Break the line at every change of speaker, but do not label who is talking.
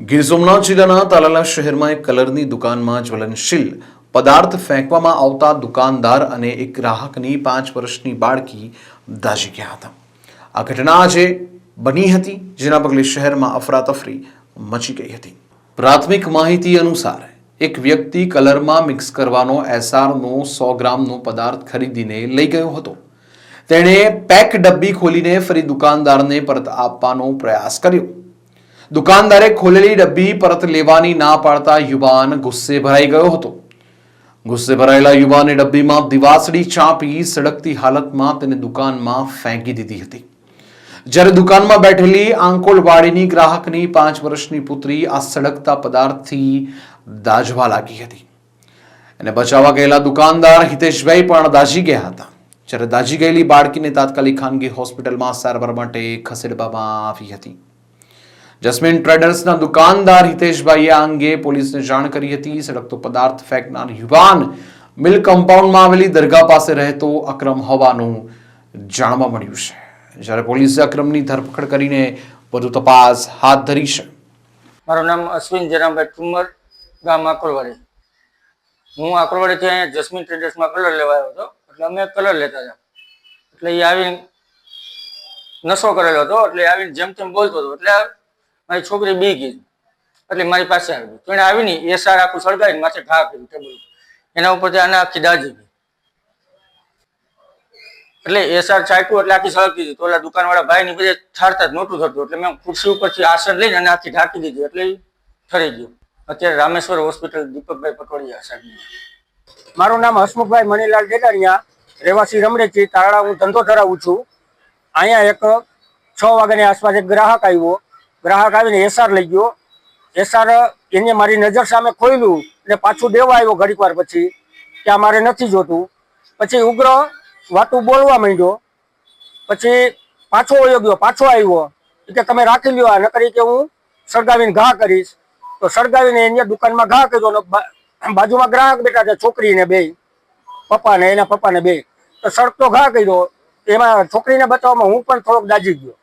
ગીર સોમનાથ જિલ્લાના તાલાલા શહેરમાં એક કલરની દુકાનમાં જ્વલનશીલ પદાર્થ ફેંકવામાં આવતા દુકાનદાર અને એક ગ્રાહકની પાંચ વર્ષની બાળકી દાઝી ગયા હતા. આ ઘટના આજે બની હતી, જેના પગલે શહેરમાં અફરાતફરી મચી ગઈ હતી. પ્રાથમિક માહિતી અનુસાર, એક વ્યક્તિ કલરમાં મિક્સ કરવાનો એસઆરનો સો ગ્રામનો પદાર્થ ખરીદીને લઈ ગયો હતો. તેણે પેક ડબ્બી ખોલીને ફરી દુકાનદારને પરત આપવાનો પ્રયાસ કર્યો. દુકાનદારે ખોલેલી ડબ્બી પરત લેવાની ના પાડતા યુવાન ગુસ્સે ભરાઈ ગયો હતો. ગુસ્સે ભરાયેલા યુવાને ડબ્બીમાં દિવાસળી ચાંપી સળગતી હાલતમાં તેને દુકાનમાં ફેંકી દીધી હતી. જ્યારે દુકાનમાં બેઠેલી આંકોલવાડીની ગ્રાહકની પાંચ વર્ષની પુત્રી આ સળગતા પદાર્થથી દાઝવા લાગી હતી. એને બચાવવા ગયેલા દુકાનદાર હિતેશભાઈ પણ દાઝી ગયા હતા. જ્યારે દાઝી ગયેલી બાળકીને તાત્કાલિક ખાનગી હોસ્પિટલમાં સારવાર માટે ખસેડવામાં આવી હતી. જસ્મીન ટ્રેડર્સના દુકાનદાર હિતેશભાઈએ આ અંગે પોલીસને જાણ કરી હતી. સળગતો પદાર્થ ફેંકનાર યુવાન મિલ કમ્પાઉન્ડમાં આવેલી દરગાહ પાસે રહેતો અક્રમ હોવાનું જાણવા મળ્યું છે. જ્યારે પોલીસે અક્રમની ધરપકડ કરીને વધુ તપાસ હાથ ધરી છે.
મારું નામ અશ્વિન જયરામભાઈ ઠુમર ગામ આકોલવાડી. હું આકોલવાડીથી અહીંયા જસ્મીન ટ્રેડર્સમાં કલર લેવા આવ્યો હતો. એટલે અમે કલર લેતા હતા. એટલે એ આવીને નશો કરેલો હતો. એટલે આવીને જેમ તેમ બોલતો હતો. એટલે મારી છોકરી બી ગઈ એટલે મારી પાસે આવી. તો એને આવીને એ સાર આખું સળગાવીને માથે ઘા કર્યું, ટેબલ એના ઉપરથી આને આખી દાજી ગઈ. એટલે એ સાર ચાટ્યું એટલે આખી સળગી દીધું તો ઓલા દુકાનવાળા ભાઈ ની બધે ઠારતા જ નોટું થતું. એટલે મેં ખુરશી ઉપરથી આસન લઈને અને આખી ઢાંકી દીધી. એટલે ઠરી ગયું. અત્યારે રામેશ્વર હોસ્પિટલ દીપકભાઈ પટોડિયા સાહેબ
મારું નામ હસમુખભાઈ મણીલાલ ડેડારિયા રહેવાસી રમડેચી તારાળા હું ધંધો ધરાવું છું. અહીંયા એક છ વાગ્યાની આસપાસ એક ગ્રાહક આવ્યો. ગ્રાહક આવીને એસઆર લઈ ગયો. એસઆર એને મારી નજર સામે ખોલ્યું અને પાછું દેવા આવ્યો ઘડીક વાર પછી, કે આ મારે નથી જોતું. પછી ઉગ્ર વાતું બોલવા માંડ્યો. પછી પાછો વયો ગયો, પાછો આવ્યો. એટલે તમે રાખી લ્યો આ, નકરી કે હું સળગાવીને ઘા કરીશ. તો સળગાવીને એને દુકાનમાં ઘા કર્યો બાજુમાં ગ્રાહક બેઠા છે, છોકરીને બે, પપ્પાને, એના પપ્પાને બે. તો સળગતો ઘા કર્યો. એમાં છોકરીને બચાવવામાં હું પણ થોડોક દાજી ગયો.